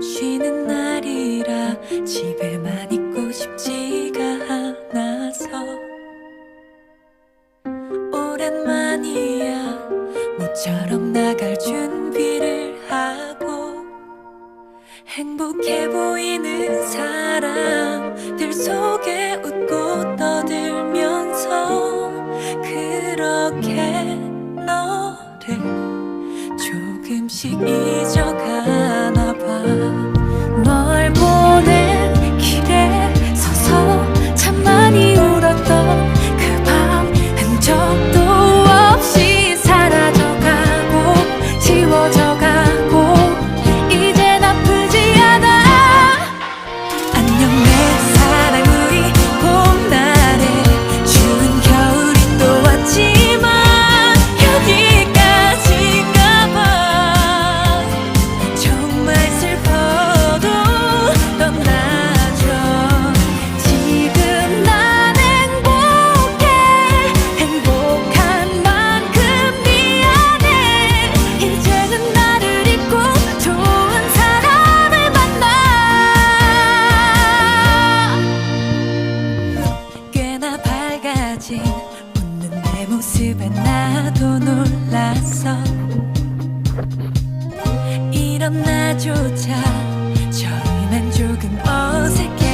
쉬는 날이라 집에만 있고 싶지가 않아서. 오랜만이야. 모처럼 나갈 준비를 하고 행복해 보이는 사람들 속에 웃고 떠들면서 그렇게 너를 조금씩 잊어가 밝아진 웃는 내 모습에 나도 놀랐어 이런 나조차 처음엔 조금 어색해